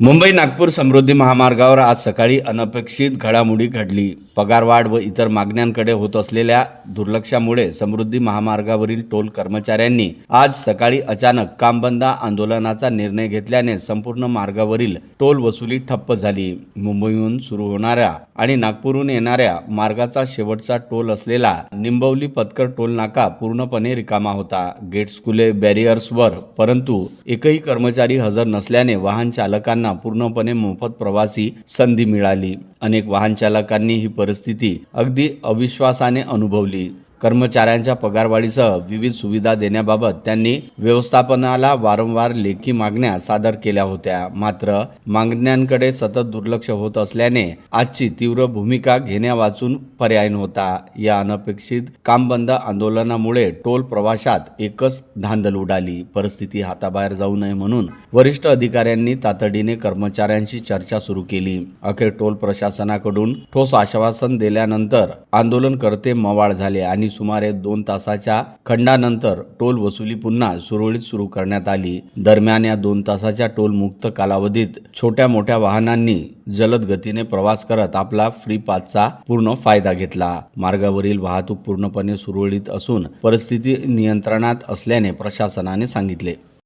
मुंबई नागपूर समृद्धी महामार्गावर आज सकाळी अनपेक्षित घडामोडी घडली. पगारवाढ व इतर मागण्यांकडे होत असलेल्या दुर्लक्षामुळे समृद्धी महामार्गावरील टोल कर्मचाऱ्यांनी आज सकाळी अचानक कामबंद आंदोलनाचा निर्णय घेतल्याने संपूर्ण मार्गावरील टोल वसुली ठप्प झाली. मुंबईहून सुरू होणाऱ्या आणि नागपूरहून येणाऱ्या मार्गाचा शेवटचा टोल असलेला निंबवली पत्कर टोल नाका पूर्णपणे रिकामा होता. गेट्स खुले बॅरियर्सवर परंतु एकही कर्मचारी हजर नसल्याने वाहन चालकांना पूर्णपणे मोफत प्रवासी संधी मिळाली. अनेक वाहन चालकांनी ही परिस्थिती अगदी अविश्वासाने अनुभवली. कर्मचाऱ्यांच्या पगारवाढीसह विविध सुविधा देण्याबाबत त्यांनी व्यवस्थापनाला वारंवार लेखी मागण्या सादर केल्या होत्या. मात्र मागण्यांकडे सतत दुर्लक्ष होत असल्याने आजची तीव्र भूमिका घेण्यावाचून पर्याय नव्हता. या अनपेक्षित कामबंद आंदोलनामुळे टोल प्रवाशात एकच धांदल उडाली. परिस्थिती हाताबाहेर जाऊ नये म्हणून वरिष्ठ अधिकाऱ्यांनी तातडीने कर्मचाऱ्यांशी चर्चा सुरू केली. अखेर टोल प्रशासनाकडून ठोस आश्वासन दिल्यानंतर आंदोलनकर्ते मवाळ झाले आणि सुमारे दोन तासाच्या खंडानंतर टोल वसुली पुन्हा सुरळीत सुरू करण्यात आली. दरम्यान या दोन तासाच्या टोल मुक्त कालावधीत छोट्या मोठ्या वाहनांनी जलद गतीने प्रवास करत आपला फ्री पासचा पूर्ण फायदा घेतला. मार्गावरील वाहतूक पूर्णपणे सुरळीत असून परिस्थिती नियंत्रणात असल्याने प्रशासनाने सांगितले.